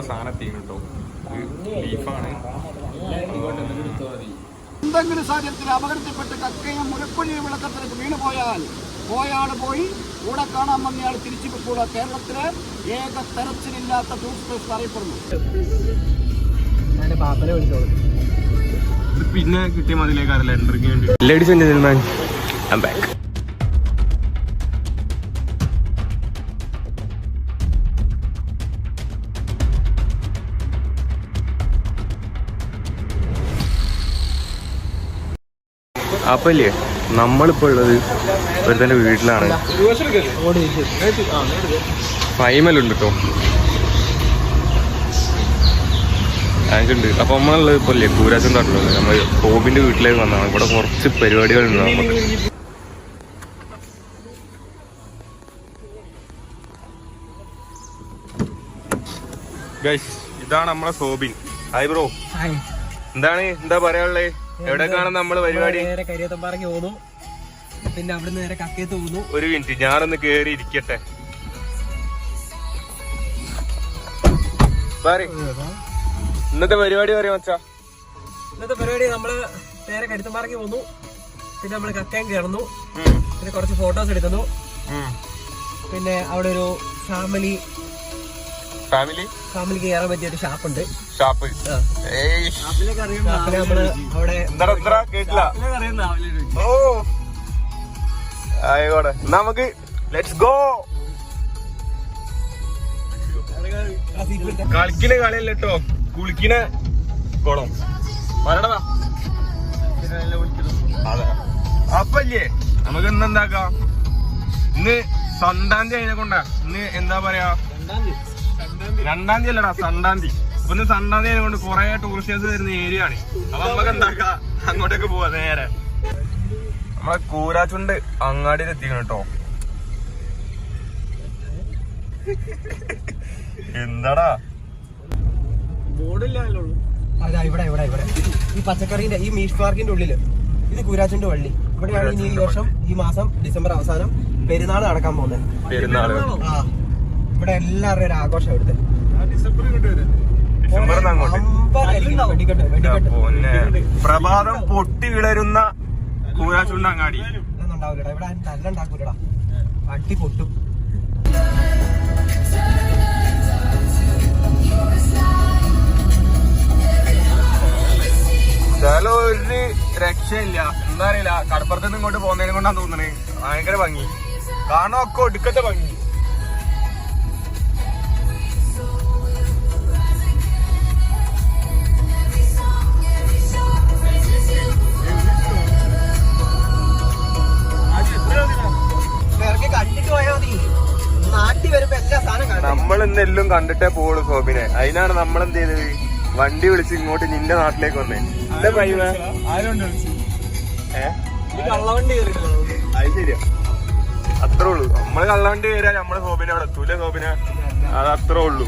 നമ്മളെ സാധനം എത്തിക്കണം കേട്ടോ. ബീഫാണ് എന്തെങ്കിലും സാഹചര്യത്തിൽ അപകടത്തിൽപ്പെട്ട് കക്കയും മുരക്കുഴിയും വിളക്കത്തിലേക്ക് വീണു പോയാൽ പോയാൾ പോയി. കൂടെ കാണാൻ വന്നയാൾ തിരിച്ചു കൂടെ കേരളത്തിലെ. ഏക തെരച്ചിലില്ലാത്ത ടൂറിസ്റ്റ് അറിയപ്പെടുന്നു. പിന്നെ കിട്ടിയ മതിലേക്കാരല്ല എൻട്രിക്ക് വേണ്ടി. Ladies and gentleman I am back അപ്പൊ ഇല്ലേ നമ്മളിപ്പോ ഉള്ളത് ഒരു ഒരുത്തന്റെ വീട്ടിലാണ്. ഫൈമലുണ്ട് കേട്ടോ ഉണ്ട് അപ്പൊ നമ്മളുള്ളത് ഇപ്പൊ ഇല്ലേ കൂരാച്ചൻ തട്ടുള്ളത് നമ്മൾ ഹോബിന്റെ വീട്ടിലേക്ക് വന്നതാണ്. ഇവിടെ കുറച്ച് പരിപാടികളുണ്ട് നമുക്ക് ഗൈസ് ഇതാണ് നമ്മളെ സോബിൻ ഹായ് ബ്രോ എന്താണ്? എന്താ പറയാനുള്ളത് എവിടേക്കാണ് നമ്മൾ പരിപാടി? നേരെ കരിയത്തമ്പാറയ്ക്ക് പോന്നു പിന്നെ അവിടെ നേരെ കക്കയത്ത് പോന്നു ഒരു മിനിറ്റ് ഞാനൊന്ന് കേറി ഇരിക്കട്ടെ. ഇന്നത്തെ പരിപാടി പറയാ മച്ചാ. ഇന്നത്തെ പരിപാടി നമ്മൾ നേരെ കരുത്തമ്പാറയ്ക്ക് പോന്നു പിന്നെ നമ്മൾ കക്കയം കയറുന്നു. പിന്നെ കുറച്ച് ഫോട്ടോസ് എടുക്കുന്നു. പിന്നെ അവിടെ ഒരു ഫാമിലി ഫാമിലി ഫാമിലിക്ക് കയറാൻ പറ്റിയ ഒരു ഷാപ്പ് ഉണ്ട്. ഷാപ്പ്. ആയിക്കോട്ടെ. എന്നാ നമുക്ക് ലെറ്റ്സ് ഗോ. കളിക്കണ കളിയല്ല കേട്ടോ കുളിക്കണ കുളം പറയണതാ അതെ. അപ്പല്ലേ നമുക്ക് ഇന്ന് എന്താക്കാം? ഇന്ന് സന്താന്തി അതിനെ കൊണ്ടാ. ഇന്ന് എന്താ പറയാ? രണ്ടാം തീയതി. അല്ലടാ സണ്ടാം തീയതി സൺഡേ ആയതുകൊണ്ട് കൊറേ ടൂറിസ്റ്റേഴ്സ് വരുന്ന ഏരിയ ആണ്. അപ്പൊ നമുക്ക് എന്താക്കാം? അങ്ങോട്ടേക്ക് പോവാ നേരെ. നമ്മളെ കൂരാച്ചുണ്ട് അങ്ങാടിയിൽ എത്തിക്കണം കേട്ടോ എന്താടാ അതാ ഇവിടെ ഇവിടെ ഇവിടെ. ഈ പച്ചക്കറിന്റെ ഈ മീറ്റ് പാർക്കിന്റെ ഉള്ളിൽ. ഇത് കുരാച്ചിന്റെ വള്ളി. ഇവിടെയാണ് ഇനി ഈ വർഷം ഈ മാസം ഡിസംബർ അവസാനം പെരുന്നാൾ നടക്കാൻ പോകുന്നത്. പെരുന്നാൾ. ആ. ഇവിടെ എല്ലാവരുടെയും ഒരു ആഘോഷം ഇവിടുത്തെ. ഡിസംബറിൽ ഇങ്ങോട്ട് പൊന്നെ പ്രഭാതം പൊട്ടി വിളരുന്ന കൂരാച്ചുണ്ട് അങ്ങാടി ഒന്നും ഉണ്ടാവില്ലടാ ഇവിടെ ആരും തല്ല ഉണ്ടാക്കൂലടാ അട്ടി പൊട്ടും. ചില ഒരു രക്ഷയില്ല. എന്താ അറിയില്ല. കടപ്പുറത്ത് നിന്ന് ഇങ്ങോട്ട് പോകുന്നതിനെ കൊണ്ടാണ് തോന്നണേ. ഭയങ്കര ഭംഗി. കാണാൻ ഒക്കെ ഒടുക്കത്തെ ഭംഗി. ഇറങ്ങി കണ്ടിട്ട് പോയാൽ മതി. നാട്ടിൽ വരുമ്പോ എല്ലാ സാധനം കാണാം നമ്മൾ ഇന്നെല്ലാം കണ്ടിട്ടേ പോവുള്ളൂ സോബിനെ. അതിനാണ് നമ്മൾ എന്ത് ചെയ്തത്? വണ്ടി വിളിച്ച് ഇങ്ങോട്ട് നിന്റെ നാട്ടിലേക്ക് വന്നേ. എന്താ കള്ളവണ്ടി അത് ശരിയാ. അത്രേ ഉള്ളൂ. നമ്മൾ കള്ളവണ്ടി കയറിയാൽ നമ്മൾ സോബിനെ അവിടെ എത്തൂല സോബിനെ? അത് അത്രേ ഉള്ളൂ.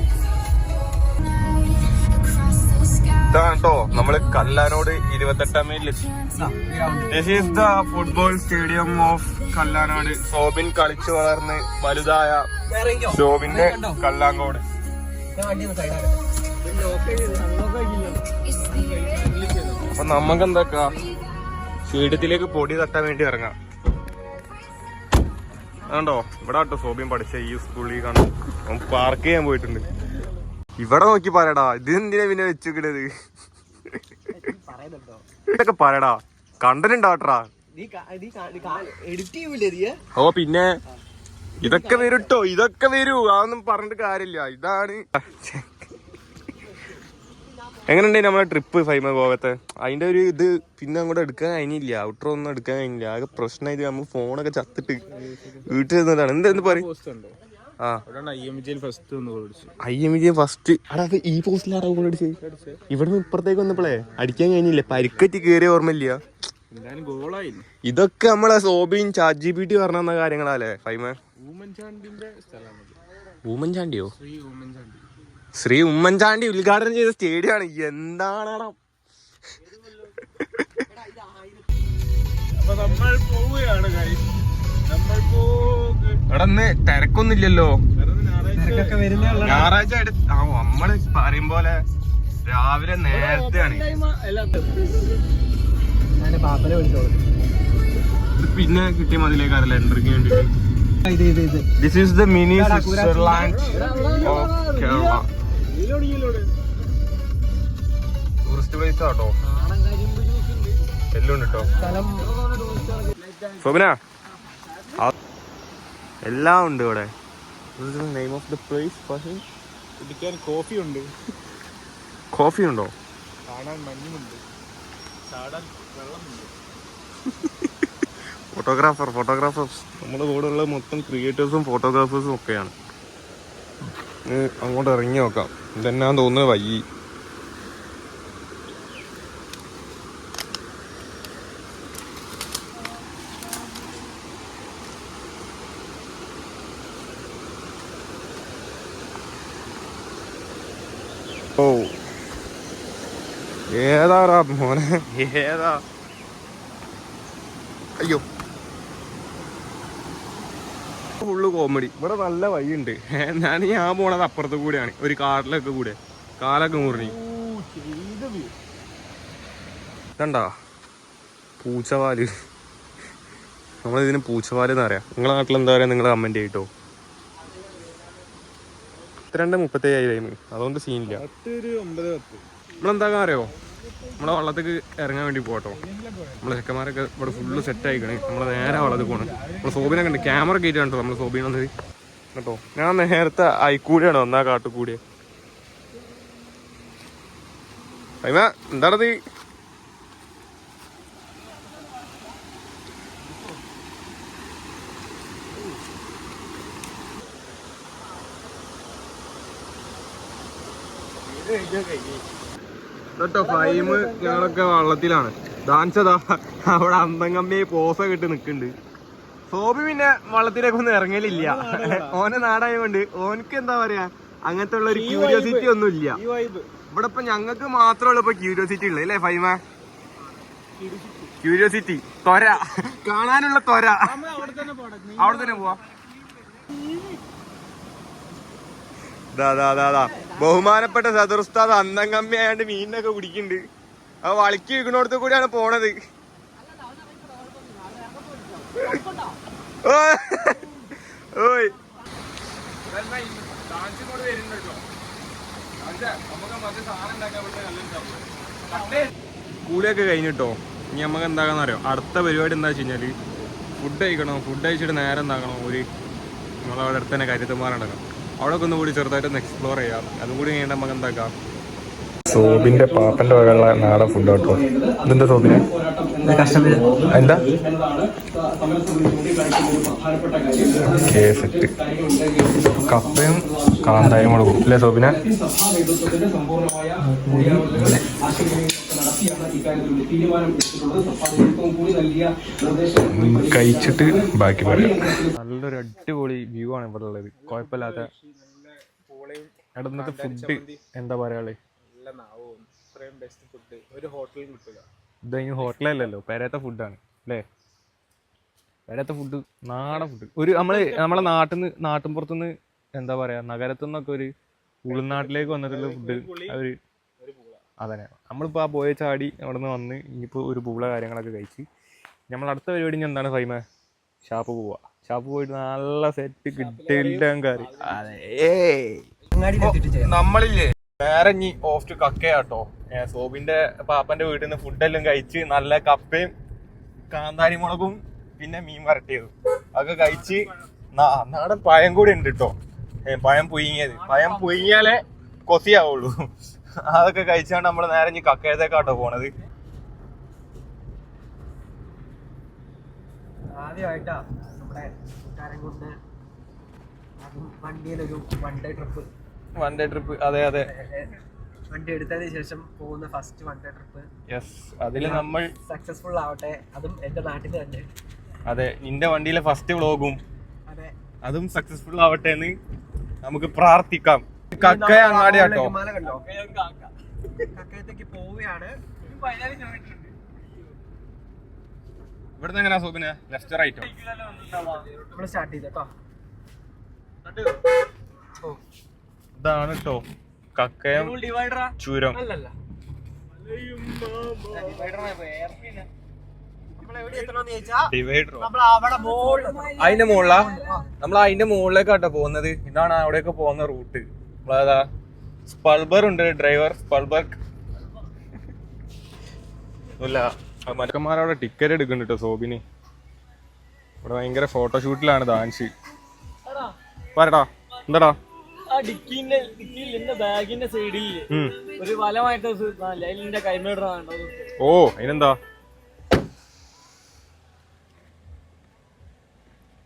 ഇതാണ് കേട്ടോ നമ്മൾ കല്ലാനോട് ഇരുപത്തെട്ടാം മൈലിലെത്തി this is the football stadium of Kallanode. Sobin കളിച്ചു വളർന്ന് വലുതായ സോബിന്റെ കല്ലാങ്കോട് അപ്പൊ നമുക്ക് എന്താക്കാ സ്റ്റേഡിയത്തിലേക്ക് പൊടി തട്ടാൻ വേണ്ടി ഇറങ്ങാം. ണ്ടോ ഇവിടെ കേട്ടോ സോബിയും പഠിച്ച ഈ സ്കൂളിൽ കാണും പാർക്ക് ചെയ്യാൻ പോയിട്ടുണ്ട്. ഇവിടെ നോക്കി പറയടാ. ഇത് എന്തിനാ പിന്നെ വെച്ചുകിടത് ഇതൊക്കെ പറയടാ. കണ്ടനുണ്ടാവട്ടാ നീ ഓ പിന്നെ ഇതൊക്കെ വരൂട്ടോ. ഇതൊക്കെ വരൂ. അതൊന്നും പറഞ്ഞിട്ട് കാര്യമില്ല. ഇതാണ്. എങ്ങനെയുണ്ട് നമ്മളെ ട്രിപ്പ് ഫൈമ ഗോവത്തെ അതിന്റെ ഒരു ഇത് പിന്നെ അങ്ങോട്ട് എടുക്കാൻ കഴിഞ്ഞില്ല. ഔട്ടർ ഒന്നും എടുക്കാൻ കഴിഞ്ഞില്ല. ആകെ പ്രശ്നമായിട്ട് നമ്മൾ ഫോണൊക്കെ ചത്തിട്ട് വീട്ടിൽ നിന്നിട്ടാണ് എന്താ പറയും ഐ എം ജി ഫസ്റ്റ് അടാ അത് ഈ പോസ്റ്റിലാടാ ഗോൾ അടിച്ചത്? ഇവിടുന്ന് ഇപ്പുറത്തേക്ക് വന്നപ്പോഴേ അടിക്കാൻ കഴിഞ്ഞില്ല? പരിക്കറ്റി കയറിയ ഓർമ്മയില്ല ഇതൊക്കെ നമ്മളെ Sobin chat G P T പറഞ്ഞ കാര്യങ്ങളല്ലേ ഫൈമ ഉമ്മൻചാണ്ടിയോ ശ്രീ ഉമ്മൻചാണ്ടി ഉദ്ഘാടനം ചെയ്ത സ്റ്റേഡിയമാണ്. എന്താണ് നമ്മൾ പോവുകയാണ് ഇവിടെ ഇന്ന് തിരക്കൊന്നുമില്ലല്ലോ. തിരക്കൊക്കെ വരുന്നേ ഉള്ളൂ ഞായറാഴ്ച അടുത്ത് ആ നമ്മൾ പറയും പോലെ രാവിലെ നേരത്തെയാണ് പിന്നെ കിട്ടിയ മതിലേക്കാരല്ല എൻട്രിക്ക് വേണ്ടിട്ട്. ഇത് ഇത് ഇത്. This is the mini Switzerland of Kerala tourist place ആട്ടോ എല്ലാം ഉണ്ട് കേട്ടോ. സ്വപ്ന എല്ലാം ഉണ്ട് ഇവിടെ. നെയിം ഓഫ് ദ പ്ലേസ് കുടിക്കാൻ കോഫി ഉണ്ട്. കോഫി ഉണ്ടോ? കാണാൻ മഞ്ഞുമുണ്ട്. ചാടാൻ വെള്ളമുണ്ട്. ഫോട്ടോഗ്രാഫർ ഫോട്ടോഗ്രാഫേഴ്സ് നമ്മുടെ കൂടെ ഉള്ള മൊത്തം ക്രിയേറ്റേഴ്സും ഫോട്ടോഗ്രാഫേഴ്സും ഒക്കെയാണ്. അങ്ങോട്ട് ഇറങ്ങി നോക്കാം. ഇതെന്നാന്ന് തോന്നുന്നത് വയ്യി. ഏതാടാ മോനെ? ഏതാ? അയ്യോ. ഫുള്ള് കോമഡി ഇവിടെ നല്ല വഴിയുണ്ട്. ഞാൻ ഞാൻ പോണത് അപ്പുറത്ത് കൂടെയാണ്. ഒരു കാറിലൊക്കെ കൂടെ. കാലൊക്കെ മുറിഞ്ഞു. കണ്ടാ പൂച്ചവാൽ. നമ്മളിതിന് പൂച്ചവാൽ എന്ന് പറയാം. നിങ്ങളെ നാട്ടിൽ എന്താ പറയാ? നിങ്ങൾ കമന്റ് ചെയ്യട്ടോ. പത്തിരണ്ട് മുപ്പത്തേഴ് ടൈം അതുകൊണ്ട് സീനില്ല നമ്മളെന്താ അറിയോ? നമ്മളെ വള്ളത്തേക്ക് ഇറങ്ങാൻ വേണ്ടി പോട്ടോ നമ്മളെ ചെക്കന്മാരൊക്കെ ഇവിടെ ഫുള്ള് സെറ്റ് ആയിക്കണേ. നമ്മളെ നേരെ വള്ളത്തിൽ പോകണം നമ്മളെ സോബിനെ കണ്ട് ക്യാമറ കണ്ടോ നമ്മളെ സോബിനെ വന്നത്. കേട്ടോ? ഞാൻ നേരത്തെ അയക്കൂടിയാണ് ഒന്നാ കാട്ടുകൂടിയെ. അയ്മ എന്താണത് കേട്ടോ ഫൈമ് ഞങ്ങളൊക്കെ വള്ളത്തിലാണ്. ഡാൻസ് അതാ അവിടെ അന്തങ്കമ്മി പോസ കിട്ടി നിക്കുന്നുണ്ട് സോബി പിന്നെ വള്ളത്തിലേക്ക് ഒന്നും ഇറങ്ങലില്ല. ഓനെ നാടായതുകൊണ്ട് ഓനക്ക് എന്താ പറയാ അങ്ങനത്തെ ഉള്ള ഒരു ക്യൂരിയോസിറ്റി ഒന്നും ഇല്ല. ഇവിടെ ഇപ്പൊ ഞങ്ങൾക്ക് മാത്രമേ ഇപ്പൊ ക്യൂരിയോസിറ്റി ഉള്ളു അല്ലേ ഫൈമ ക്യൂരിയോസിറ്റി ത്വര. കാണാനുള്ള ത്വര. അവിടെ തന്നെ പോവാ. ബഹുമാനപ്പെട്ട സദർസ്ഥാദ് അന്തം കമ്മി ആയാണ്ട് മീനിനൊക്കെ കുടിക്കുന്നുണ്ട് അത് വളക്കി വിൽക്കണോടത്ത് കൂടിയാണ് പോണത്. ഓയ്. കൂലിയൊക്കെ കഴിഞ്ഞിട്ടോ? ഇനി നമുക്ക് എന്താക്കാന്ന് അറിയോ? അടുത്ത പരിപാടി എന്താ വെച്ച് കഴിഞ്ഞാൽ ഫുഡ് കഴിക്കണോ? ഫുഡ് കഴിച്ചിട്ട് നേരെ എന്താക്കണോ? ഒരു നമ്മളവിടെ അടുത്ത് തന്നെ കരുത്തുമാറുണ്ടാക്കണം അവിടെ ഒക്കെ ഒന്നുകൂടി ചെറുതായിട്ടൊന്ന് എക്സ്പ്ലോർ ചെയ്യാം. അതും കൂടി കഴിഞ്ഞാൽ നമുക്ക് എന്താക്കാം? സോബിന്റെ പാപ്പന്റെ വകയുള്ള നാടൻ ഫുഡ് കേട്ടോ ഇതെന്താ സോബിന്? എന്താ ഓക്കേ, സെറ്റ്. കപ്പയും കാന്തായും മുളകും അല്ലേ സോബിനെ? കഴിച്ചിട്ട് ബാക്കി പറയാം. നല്ലൊരു അടിപൊളി വ്യൂ ആണ് ഇവിടെ ഉള്ളത് കുഴപ്പമില്ലാത്ത അവിടെ ഫുഡ് എന്താ പറയാളേ നല്ല നാവും. ഇത്രയും ബെസ്റ്റ് ഫുഡ് ഒരു ഹോട്ടലിൽ കിട്ടുക ഇത് കഴിഞ്ഞ് ഹോട്ടലല്ലല്ലോ പെരത്തെ ഫുഡാണ് അല്ലേ? പെരത്തെ ഫുഡ് നാടൻ ഫുഡ് ഒരു നമ്മൾ നമ്മളെ നാട്ടിൽ നിന്ന് നാട്ടിൻപുറത്തുനിന്ന് എന്താ പറയാ നഗരത്തു നിന്നൊക്കെ ഒരു ഉൾനാട്ടിലേക്ക് വന്നിട്ടുള്ള ഫുഡ് ഒരു അതന്നെ. നമ്മളിപ്പോ ആ പോയ ചാടി അവിടെ നിന്ന് വന്ന് ഇനിയിപ്പോ ഒരു പൂള കാര്യങ്ങളൊക്കെ കഴിച്ച്. നമ്മൾ അടുത്ത പരിപാടി എന്താണ് ഫൈമ? ഷാപ്പ് പോവാ. പോയിട്ട് നല്ല സെറ്റ് കിട്ടില്ല കറി നമ്മളില്ലേ? വേറെ ഇനി ഓഫ് ടു കക്കയാട്ടോ സോബിന്റെ പാപ്പന്റെ വീട്ടിൽ നിന്ന് ഫുഡെല്ലാം കഴിച്ച് നല്ല കപ്പയും കാന്താരി മുളകും പിന്നെ മീൻ വരട്ടിയതും. അതൊക്കെ കഴിച്ച് നാടൻ പഴം കൂടി ഉണ്ട് കേട്ടോ പഴം പുഴുങ്ങിയത്. പഴം പുഴുങ്ങിയാലേ കൊസിയാവുള്ളൂ അതൊക്കെ കഴിച്ചാണ് നമ്മൾ നേരെ ഇനി കക്കയത്തേക്കാട്ടോ പോണത്. ആദ്യമായിട്ടാ. നമ്മുടെ കൂട്ടുകാരൻ കൊണ്ട് അതും വണ്ടിയിലൊരു one day trip one day trip അതെ അതെ. വണ്ടി എടുത്തതിന് ശേഷം പോകുന്ന first one day trip yes അതിൽ നമ്മൾ സക്സസ്ഫുൾ ആവട്ടെ. അതും എന്റെ നാട്ടിൽ തന്നെ. അതെ നിന്റെ വണ്ടിയിലെ ഫസ്റ്റ് വ്ളോഗും അതെ. അതും സക്സസ്ഫുൾ ആവട്ടെ എന്ന് നമുക്ക് പ്രാർത്ഥിക്കാം. കക്ക അങ്ങാടി കണ്ടോ കക്കയത്തേക്ക് പോവുകയാണ്. ഇവിടുന്ന് എങ്ങനെയാ സോബിന്? ലെഫ്റ്റ് റൈറ്റോ നമ്മൾ സ്റ്റാർട്ട് ചെയ്തോ ഇതാണ് കേട്ടോ കക്കയം ചുരം ചൂരം. അല്ലല്ല. ഡിവൈഡർ നമ്മൾ അവിടെ മോളിൽ അതിന്റെ മുകളിലാ നമ്മൾ അതിന്റെ മുകളിലേക്കാട്ടോ പോകുന്നത്. ഇതാണ് അവിടെയൊക്കെ പോകുന്ന റൂട്ട്. നമ്മളതാ സ്പൾബർ ഉണ്ട് ഡ്രൈവർ സ്പൾബർ ഇല്ല. മറ്റന്മാരവിടെ ടിക്കറ്റ് എടുക്കുന്നുണ്ട് കേട്ടോ സോബിന്. ഇവിടെ ഭയങ്കര ഫോട്ടോഷൂട്ടിലാണ് ദാൻഷി പറടാ എന്താടാ? ഡിക്കിന്റെ ഡിക്കിയിൽ എന്റെ ബാഗിന്റെ സൈഡിൽ ഒരു വലമായിട്ട് ഓ അതിനെന്താ?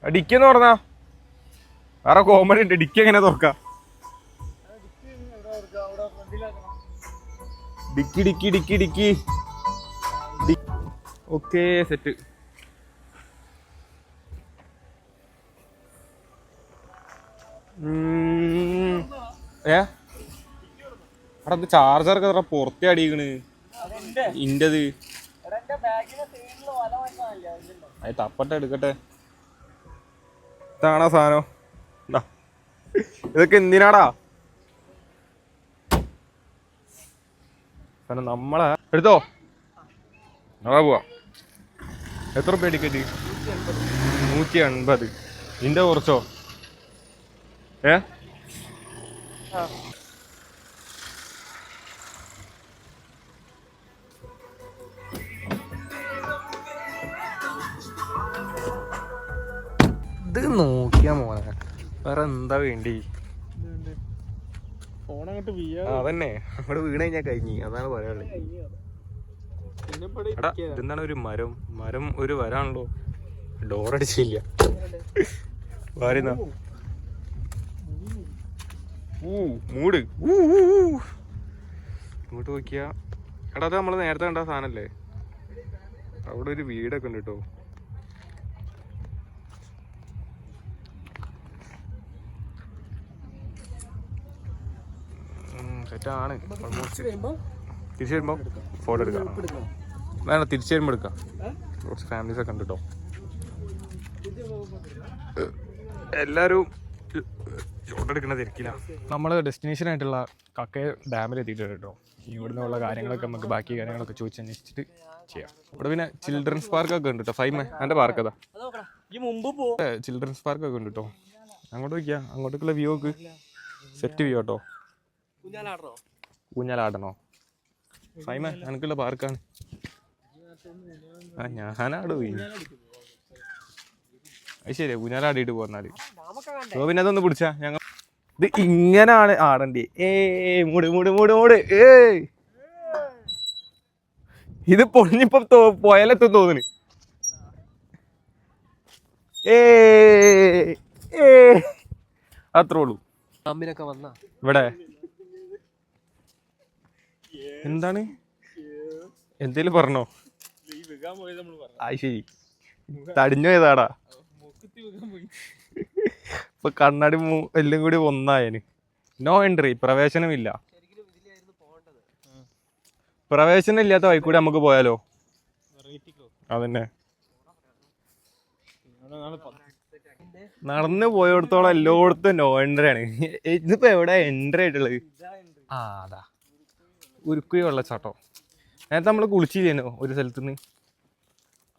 ആ, ഡിക്കി എന്ന് പറഞ്ഞാ? വേറെ കോമഡി ഉണ്ട് ഡിക്കി എങ്ങനെ തുറക്ക? Dicky dicky dicky dicky. Okay set. ഏ? അവിടെ ചാർജറൊക്കെ എത്ര പുറത്തേ അടിക്കണ്? ഇന്റത് അത് തപ്പട്ടെ എടുക്കട്ടെ. ഇതാണോ സാധനം. ഇതൊക്കെ എന്തിനാടാ? നമ്മളെ എടുത്തോ. നാളെ പോവാ. എത്ര റുപ്യ ടിക്കറ്റ് നൂറ്റി എൺപത് ഇതിന്റെ കുറച്ചോ? ഏ? ഇത് നോക്കിയാ മോനെ. വേറെ എന്താ വേണ്ടി? അതന്നെ. അങ്ങോട്ട് വീണ് കഴിഞ്ഞാൽ കഴിഞ്ഞു. അതാണ് പറയാനുള്ളത്. എടാ ഇതെന്താണ് ഒരു മരം? മരം ഒരു വരാണല്ലോ. ഡോർ അടിച്ചില്ല. വാരുന്ന. ഊ. മൂട്. ഇങ്ങോട്ട് നോക്കിയാ. എടാ അത് നമ്മൾ നേരത്തെ കണ്ട സാധനല്ലേ? അവിടെ ഒരു വീടൊക്കെ ഉണ്ട് കേട്ടോ. സെറ്റാണ് ഓൾമോസ്റ്റ് തിരിച്ചു വരുമ്പോ ഫോട്ടോ എടുക്കാം. വേണ്ട തിരിച്ചു വരുമ്പോ എടുക്കാം. കുറച്ച് ഫാമിലീസ് ഒക്കെ ഉണ്ട് കേട്ടോ എല്ലാരും ഫോട്ടോ എടുക്കണ തിരക്കില്ല നമ്മൾ ഡെസ്റ്റിനേഷൻ ആയിട്ടുള്ള കക്കയ ഡാമിൽ എത്തിയിട്ടുണ്ട് കേട്ടോ ഇവിടുന്നുള്ള കാര്യങ്ങളൊക്കെ നമുക്ക് ബാക്കി കാര്യങ്ങളൊക്കെ ചോദിച്ച് അന്വേഷിച്ചിട്ട് ചെയ്യാം. ഇവിടെ പിന്നെ ചിൽഡ്രൻസ് പാർക്കൊക്കെ ഉണ്ട് കേട്ടോ ഫൈമ എന്റെ പാർക്ക് അതാ. ഈ മുമ്പ് പോ ചിൽഡ്രൻസ് പാർക്കൊക്കെ ഉണ്ട് കേട്ടോ അങ്ങോട്ട് നോക്കിയാ അങ്ങോട്ടേക്കുള്ള വ്യൂ ഒക്കെ സെറ്റ് വ്യൂ കേട്ടോ കുഞ്ഞാലാടണോ ഊഞ്ഞാലാടണോ? ഫൈമ എനിക്കുള്ള പാർക്കാണ്. ആ ഞാനാട് പോയി. അത് ശരി ഊഞ്ഞാലാടിയിട്ട് പോന്നാൽ അപ്പൊ പിന്നെ അതൊന്ന് പിടിച്ചാ ഞങ്ങൾ ഇത് ഇങ്ങനാണ് ആടണ്ടി. ഏ മൂട് മൂട് മൂട് മൂട്. ഏ. ഇത് പൊളിഞ്ഞിപ്പം പോയാലെത്തും തോന്നുന്നു ഏ ഏ അത്രേ ഉള്ളൂ. വന്നാ. ഇവിടെ. എന്താണ്? എന്തേലും പറഞ്ഞോ? ആ ശരി തടിഞ്ഞു പോയതാടാ. പോയി ഇപ്പൊ കണ്ണാടി എല്ലാം കൂടി ഒന്നായന്. നോ എൻട്രി പ്രവേശനമില്ല. പ്രവേശനം ഇല്ലാത്ത വൈക്കൂടെ നമുക്ക് പോയാലോ? അതന്നെ. നടന്ന് പോയോടത്തോളം എല്ലായിടത്തും നോ എൻട്രി ആണ്. ഇതിപ്പോ എവിടെ എൻട്രി ആയിട്ടുള്ളത്? ആ അതാ. ഉരുക്കുഴി വെള്ളച്ചാട്ടം നേരത്തെ നമ്മൾ കുളിച്ചില്ലേനോ ഒരു സ്ഥലത്ത് നിന്ന്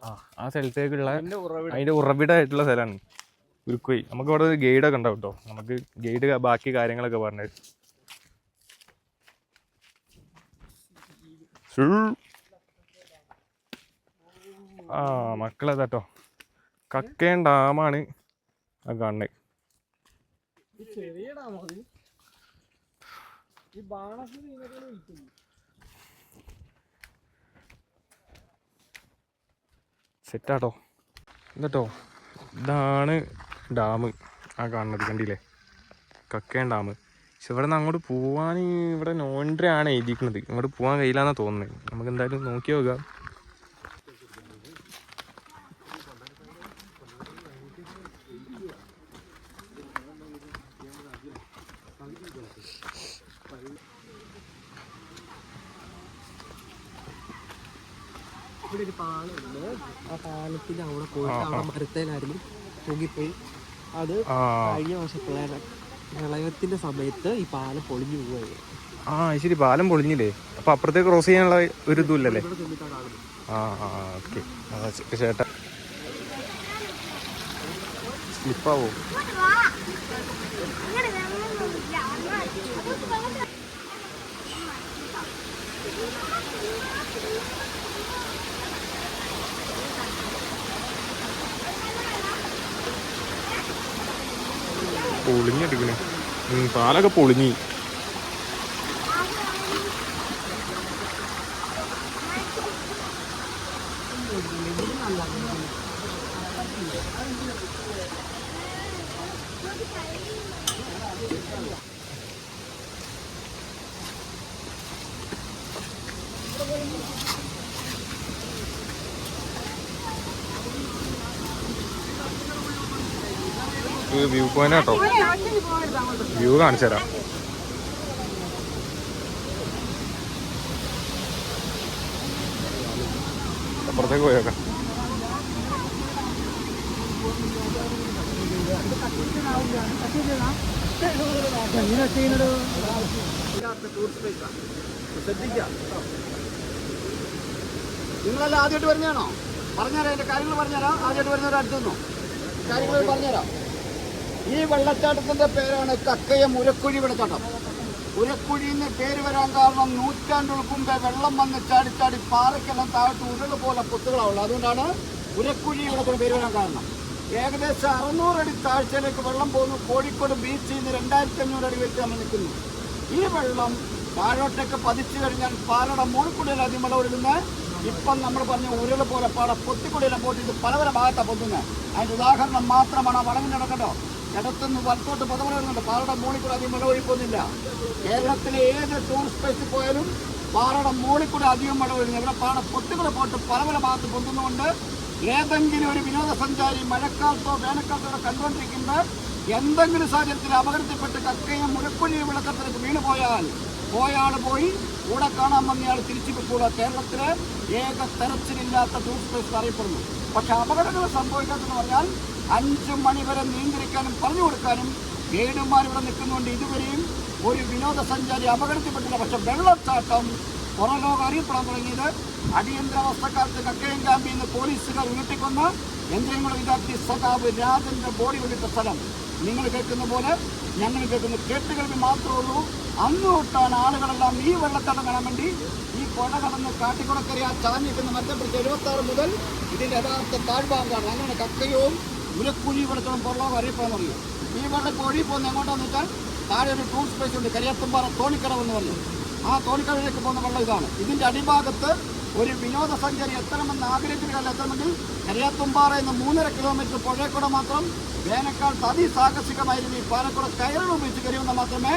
ആ ആ സ്ഥലത്തേക്കുള്ള അതിന്റെ ഉറവിടമായിട്ടുള്ള സ്ഥലമാണ്. ഉരുക്കുഴി. നമുക്ക് ഇവിടെ ഒരു ഗൈഡൊക്കെ ഉണ്ടാവും കേട്ടോ. നമുക്ക് ഗൈഡ് ബാക്കി കാര്യങ്ങളൊക്കെ പറഞ്ഞു ആ മക്കളെതാട്ടോ കക്കേൻ ഡാമാണ്. ആ കാണുന്നത് ചെറിയ ഡാമോ അത്. ഈ ബാണസ് ഇതിനൊക്കെ വിളിക്കുന്നു സെറ്റാട്ടോ. എന്നിട്ടോ ഇതാണ് ഡാം. ആ കാണുന്നത് കണ്ടില്ലേ? കക്കയം ഡാം. പക്ഷെ ഇവിടെ നിന്ന് അങ്ങോട്ട് പോവാൻ ഇവിടെ നോൺട്രി ആണ് എഴുതിയിരിക്കുന്നത്. ഇങ്ങോട്ട് പോകാൻ കഴിയില്ലെന്നാ തോന്നുന്നത്. നമുക്ക് എന്തായാലും നോക്കി നോക്കാം ഇവിടെ ഒരു പാലമുണ്ട് ആ പാലത്തിന്റെ അവിടെ പോയിട്ട് അവിടെ മരത്തേലായിരുന്നു. പൊങ്ങിപ്പോയി അത് കഴിഞ്ഞ വർഷം പ്രളയ പ്രളയത്തിന്റെ സമയത്ത് ഈ പാലം പൊളിഞ്ഞു പോവുകയാണ് ആ ശരി പാലം പൊളിഞ്ഞില്ലേ? അപ്പൊ അപ്പുറത്തേക്ക് ക്രോസ് ചെയ്യാനുള്ള ഒരു ഇതുമില്ലല്ലേ ആ ആ ഓക്കെ. ചേട്ടാ. സ്ലിപ്പാവോ? പൊളിഞ്ഞെടുക്കണേ. പാലൊക്കെ പൊളിഞ്ഞി. വ്യൂ പോയിന്റ് കേട്ടോ വ്യൂ കാണിച്ചു തരാം. അപ്പുറത്തേക്ക് പോയേക്കാം നിങ്ങളെല്ലാം ആദ്യമായിട്ട് വരുന്നതാണോ? പറഞ്ഞുതരാം എന്റെ കാര്യങ്ങൾ പറഞ്ഞുതരാം. ആദ്യമായിട്ട് വരുന്നവർ അടുത്തുനിന്നോ കാര്യങ്ങൾ പറഞ്ഞുതരാം. ഈ വെള്ളച്ചാട്ടത്തിന്റെ പേരാണ് കക്കയം ഉരക്കുഴി വെള്ളച്ചാട്ടം. ഉരക്കുഴി എന്ന് പേര് വരാൻ കാരണം നൂറ്റാണ്ടുകൾക്ക് മുമ്പേ വെള്ളം വന്ന് ചാടി ചാടി പാറയ്ക്കെല്ലാം താഴത്ത് ഉരുൾ പോലെ പൊത്തുകളാവുള്ളത് അതുകൊണ്ടാണ് ഉരക്കുഴി വെള്ളത്തിന് പേര് വരാൻ കാരണം. ഏകദേശം അറുന്നൂറ് അടി താഴ്ചയിലേക്ക് വെള്ളം പോകുന്നു. കോഴിക്കോട് ബീച്ചിൽ നിന്ന് രണ്ടായിരത്തി അഞ്ഞൂറ് അടി വെച്ച് നമ്മൾ നിൽക്കുന്നു. ഈ വെള്ളം താഴോട്ടേക്ക് പതിച്ചു കഴിഞ്ഞാൽ പാറയുടെ മുഴുക്കുടിയിൽ അധികം വെള്ളം ഒഴുകുന്ന ഇപ്പം നമ്മൾ പറഞ്ഞ ഉരുൾ പോലെ പാടെ പൊത്തിക്കുടിയിലെ പോയിട്ട് ഇത് പല പല ഭാഗത്താണ് പൊത്തുന്നത്. അതിന്റെ ഉദാഹരണം മാത്രമാണ് ആ നടക്കട്ടോ. ഇടത്തുനിന്ന് വലത്തോട്ട് പദവി വരുന്നുണ്ട്. പാറയുടെ മോളിൽ കൂടെ അധികം മഴ കേരളത്തിലെ ഏത് ടൂറിസ്റ്റ് പ്ലേസിൽ പോയാലും പാറയുടെ മോളിൽ കൂടെ അധികം മഴ വരുന്നു ഇവിടെ പാട പൊട്ടുകൾ പോട്ട് പല പല ഭാഗത്ത് പൊന്തുന്നതുകൊണ്ട് ഏതെങ്കിലും ഒരു വിനോദസഞ്ചാരി മഴക്കാലത്തോ വേനൽക്കാലത്തോ കണ്ടുകൊണ്ടിരിക്കുന്ന എന്തെങ്കിലും സാഹചര്യത്തിൽ അപകടത്തിൽപ്പെട്ട് കക്കയും മുഴക്കുഴിയും വിളക്കത്തിലേക്ക് വീണ് പോയാൽ പോയാൾ പോയി. കൂടെ കാണാൻ വന്നയാൾ തിരിച്ചു പോയിക്കൂടാ കേരളത്തിലെ ഏക തെരച്ചിലില്ലാത്ത ടൂറിസ്റ്റ് പ്ലേസ് അറിയപ്പെടുന്നു. പക്ഷെ അപകടങ്ങൾ സംഭവിക്കാത്തെന്ന് പറഞ്ഞാൽ അഞ്ച് മണി വരെ നിയന്ത്രിക്കാനും പറഞ്ഞു കൊടുക്കാനും ഗൈഡുമാർ ഇവിടെ നിൽക്കുന്നുണ്ട്. ഇതുവരെയും ഒരു വിനോദസഞ്ചാരി അപകടത്തിൽപ്പെട്ടില്ല പക്ഷെ വെള്ളച്ചാട്ടം പുറലോകം അറിയപ്പെടാൻ തുടങ്ങിയത്. അടിയന്തരാവസ്ഥക്കാലത്ത് കക്കയം ക്യാമ്പിൽ നിന്ന് പോലീസുകാർ ഉരുട്ടിക്കൊന്ന് യന്ത്രങ്ങൾ വിദ്യാർത്ഥി സഖാവ് രാജന്റെ ബോഡി വിളിച്ച സ്ഥലം. നിങ്ങൾ കേൾക്കുന്ന പോലെ ഞങ്ങൾ കേൾക്കുന്ന കേട്ടുകേൾവി മാത്രമേ ഉള്ളൂ. അന്ന് തൊട്ടാണ് ആളുകളെല്ലാം ഈ വെള്ളച്ചാട്ടം കാണാൻ വേണ്ടി ഈ പുഴ കടന്ന് കാട്ടിക്കുളക്കരയാ ചാഞ്ഞിരിക്കുന്ന മറ്റപ്പിടിച്ച് എഴുപത്തി ആറ് മുതൽ ഇതിന്റെ യഥാർത്ഥ താഴ്ഭാഗമാണ്. അങ്ങനെ കക്കയവും ഉരക്കുഴി വെള്ളത്തോളം പുറലോകം അറിയപ്പെടാൻ തുടങ്ങി ഈ വെള്ളം കുഴി പോകുന്ന എങ്ങോട്ടാന്ന് വെച്ചാൽ താഴെ ഒരു ടൂറിസ്റ്റ് സ്പേസ് ഉണ്ട് കരിയത്തുംപാറ തോണിക്കടവ് എന്ന് പറഞ്ഞു ആ തോണിക്കടവിലേക്ക് പോകുന്ന വെള്ളം ഇതാണ്. ഇതിന്റെ അടിഭാഗത്ത് ഒരു വിനോദസഞ്ചാരി എത്തണമെന്ന് ആഗ്രഹിക്കുന്ന എത്തണമെങ്കിൽ കരിയാത്തുംപാറ എന്ന മൂന്നര കിലോമീറ്റർ പുഴയക്കൂടെ മാത്രം വേനൽക്കാലത്ത് അതിസാഹസികമായിരുന്നു ഈ പാലക്കുട കയറുകൾ ഉപയോഗിച്ച് കയറിയുന്ന മാത്രമേ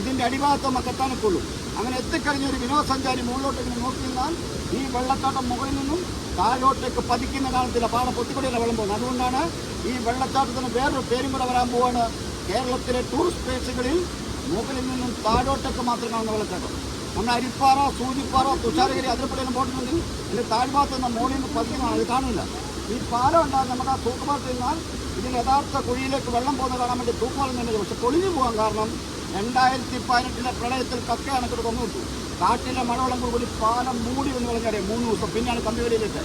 ഇതിന്റെ അടിഭാഗത്ത് നമുക്ക് എത്താനൊക്കുള്ളൂ അങ്ങനെ എത്തിക്കഴിഞ്ഞ ഒരു വിനോദസഞ്ചാരി മുകളിലോട്ട് ഇങ്ങനെ നോക്കി നിന്നാൽ ഈ വെള്ളച്ചാട്ടം മുകളിൽ നിന്നും താഴോട്ടേക്ക് പതിക്കുന്ന കാലത്തില്ല പാട പൊത്തിക്കൊടിയല്ല വെള്ളം പോകുന്നത് അതുകൊണ്ടാണ് ഈ വെള്ളച്ചാട്ടത്തിന് വേറൊരു പേരും വരാൻ പോവാണ്. കേരളത്തിലെ ടൂറിസ്റ്റ് പ്ലേസുകളിൽ മുകളിൽ നിന്നും താഴോട്ടേക്ക് മാത്രം കാണുന്ന വെള്ളച്ചാട്ടം. നമ്മുടെ അരിപ്പാറ സൂചിപ്പാറ തുഷാരഗിരി അതിരപ്പള്ളിയെല്ലാം പോയിട്ടുണ്ടെങ്കിൽ അതിന്റെ താഴ്ഭാഗത്ത് നിന്ന് മുകളിൽ നിന്ന് പതിക്കുന്നതാണ് അത് കാണില്ല ഈ പാലം ഉണ്ടാകും നമുക്ക് ആ തൂക്കുപാലത്ത് നിന്നാൽ ഇതിൽ യഥാർത്ഥ കുഴിയിലേക്ക് വെള്ളം പോകുന്നത് കാണാൻ വേണ്ടി തൂക്കുപാലം തന്നെ പക്ഷെ പൊളിഞ്ഞു പോകാൻ കാരണം രണ്ടായിരത്തി പതിനെട്ടിലെ പ്രളയത്തിൽ കക്കയാണ് അണക്കെട്ട് കാട്ടിലെ മഴവെള്ളം കൂടി പാലം മൂടി എന്ന് പറഞ്ഞാൽ മൂന്ന് ദിവസം പിന്നെയാണ് കമ്പിവേലിയിലേക്ക്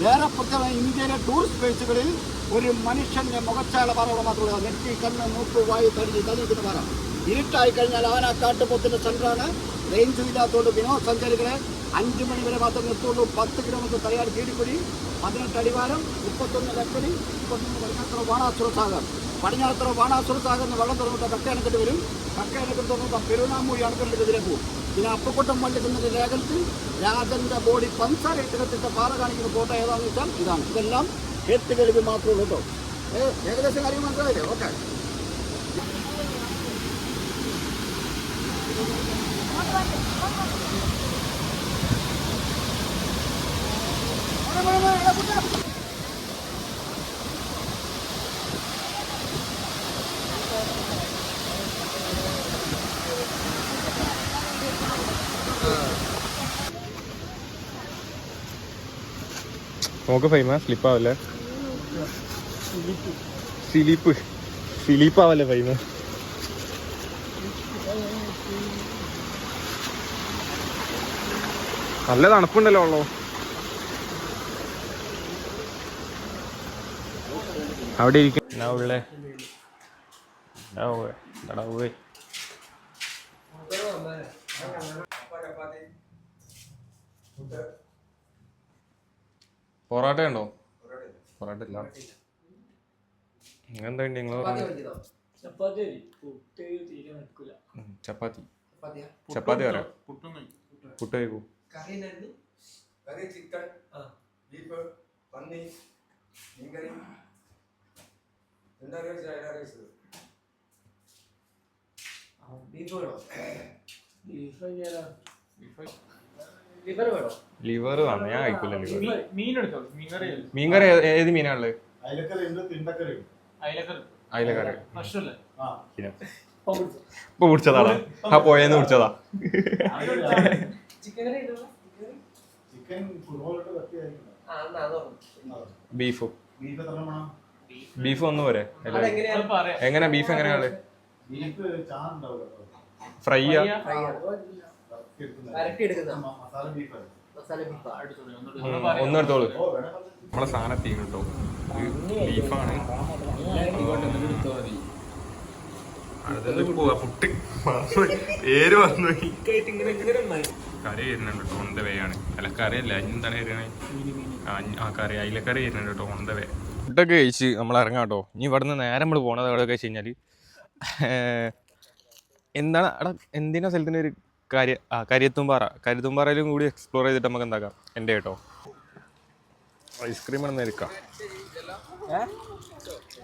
വേറെ പ്രത്യേകം ഇന്ത്യയിലെ ടൂറിസ്റ്റ് പ്ലേസുകളിൽ ഒരു മനുഷ്യന്റെ മുഖച്ചാല പാറകൾ മാത്രമല്ല നെറ്റി കണ്ണ് മൂക്ക് വായു തടി തന്നിരിക്കുന്ന പാറ ഇരുട്ടായി കഴിഞ്ഞാൽ ആന കാട്ടുപോത്തിന്റെ സെന്ററാണ് റേഞ്ച് ഇല്ലാത്തതുകൊണ്ട് വിനോദസഞ്ചാരികളെ അഞ്ച് മണി വരെ മാത്രം നിർത്തുള്ളൂ. പത്ത് കിലോമീറ്റർ തലയാട് കീഴിക്കുടി പതിനെട്ട് അടിവാരം മുപ്പത്തൊന്ന് ലക്കടി മുപ്പത്തൊന്ന് പടിഞ്ഞാത്ര വാണാസുര സാഗർ. പടിഞ്ഞാത്തറ വാണാസുര സാഗറിന് വെള്ളം തുറന്നിട്ട് കക്കയണക്കെട്ട് വരും. കക്കയണക്കെട്ട് തുറന്നിട്ട് പെരുനാമൂഴി അണക്കെട്ടിനെതിരെ പോകും. പിന്നെ അപ്പക്കുട്ടം വള്ളിക്കുന്നതിന്റെ രേഖത്തിൽ രാജന്റെ ബോഡി പഞ്ചാര ഇത്തരത്തിന്റെ പാറ കാണിക്കുന്ന ഫോട്ടോ ഏതാണെന്ന് വെച്ചാൽ ഇതാണ്. ഇതെല്ലാം കേട്ട് കേൾവി മാത്രമേ ഉള്ളൂ കേട്ടോ. ഏകദേശം കാര്യം മനസ്സിലായില്ലേ? ഓക്കെ. നോക്ക് ഫൈമ സ്ലിപ്പാവല്ലേ സിലിപ്പ്. ആവല്ലേ ഫൈമ നല്ല തണുപ്പുണ്ടല്ലോ ഉള്ളോ. അവിടെ ഇരിക്കും ഉള്ളേ? പൊറോട്ട ഉണ്ടോ? പൊറാട്ട ഇല്ല എന്താ ഉണ്ട് നിങ്ങൾ ചപ്പാത്തി ചപ്പാത്തി. പറയാം പുട്ട് കഴിക്കൂ. ലിവർ വേണം? ഞാൻ കഴിക്കൂല ലിവർ മീൻ എടുത്തോ മീൻ ലിവർ മീൻകറി ഏ- ഏത് മീനാണുള്ളത്? അയലക്കറിയുണ്ട് തിണ്ടക്കറിയുണ്ട് അതിലൊക്കെ അയിലക്കറി. ഇപ്പൊ പിടിച്ചതാടാ ആ പോയെന്ന് പിടിച്ചതാ. ബീഫും ബീഫ് എത്ര വേണം? ബീഫ് ഒന്ന് പോരെ. എങ്ങനെയാ? പറയാം എങ്ങനെ ബീഫ് എങ്ങനെയാണ് ബീഫാ. ഒന്ന് എടുത്തോളൂ. നമ്മളെ സാധനം എത്തി കേട്ടോ ബീഫാണ്. പുട്ട്. പേര് വന്നു കറി വരുന്നുണ്ട് കേട്ടോ ഓൺ ദ വേ ആണ് അല്ല കറി അല്ല എന്താണ് വരുന്നത് ആ കറി അയിലക്കറി വരുന്നുണ്ട് കേട്ടോ ഓൺ ദ വേ ഫുഡൊക്കെ കഴിച്ച് നമ്മൾ ഇറങ്ങാം കേട്ടോ. ഇനി ഇവിടുന്ന് നേരെ നമ്മൾ പോണത് എവിടെ വെച്ച് കഴിഞ്ഞാൽ എന്താണ് അവിടെ എന്തിനാ സ്ഥലത്തിന്റെ ഒരു കാര്യ ആ കരിയത്തുംപാറ കരിയത്തുംപാറയിലും കൂടി എക്സ്പ്ലോർ ചെയ്തിട്ട് നമുക്ക് എന്താക്കാം? എന്റെ കേട്ടോ. ഐസ്ക്രീം ആണ് എടുക്കാം.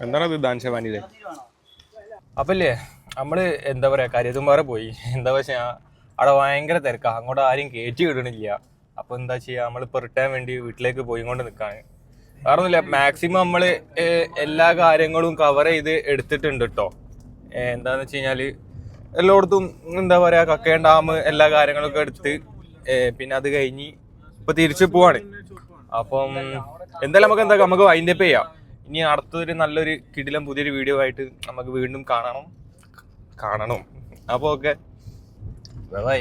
എന്താണത് ദാൻഷ വാനിലെ അപ്പല്ലേ നമ്മൾ എന്താ പറയുക കരിയത്തുംപാറ പോയി. എന്താ വെച്ചാ അവിടെ ഭയങ്കര തിരക്കാണ് അങ്ങോട്ട് ആരും കയറ്റി വിടണില്ല. അപ്പോൾ എന്താ ചെയ്യാ നമ്മൾ റിട്ടേൺ വേണ്ടി വീട്ടിലേക്ക് പോയി കൊണ്ട് നിൽക്കാണ് മാക്സിമം നമ്മൾ എല്ലാ കാര്യങ്ങളും കവർ ചെയ്ത് എടുത്തിട്ടുണ്ട് കേട്ടോ എന്താന്ന് വെച്ച് കഴിഞ്ഞാൽ എല്ലായിടത്തും എന്താ പറയുക കക്കയം ഡാം എല്ലാ കാര്യങ്ങളൊക്കെ എടുത്ത് പിന്നെ അത് കഴിഞ്ഞ് ഇപ്പൊ തിരിച്ചു പോവാണ്. അപ്പം എന്തായാലും നമുക്ക് എന്താ നമുക്ക് വൈൻഡപ്പ് ചെയ്യാം. ഇനി അടുത്തൊരു നല്ലൊരു കിടിലം പുതിയൊരു വീഡിയോ ആയിട്ട് നമുക്ക് വീണ്ടും കാണണം. കാണണം. അപ്പോൾ ഓക്കെ ബൈ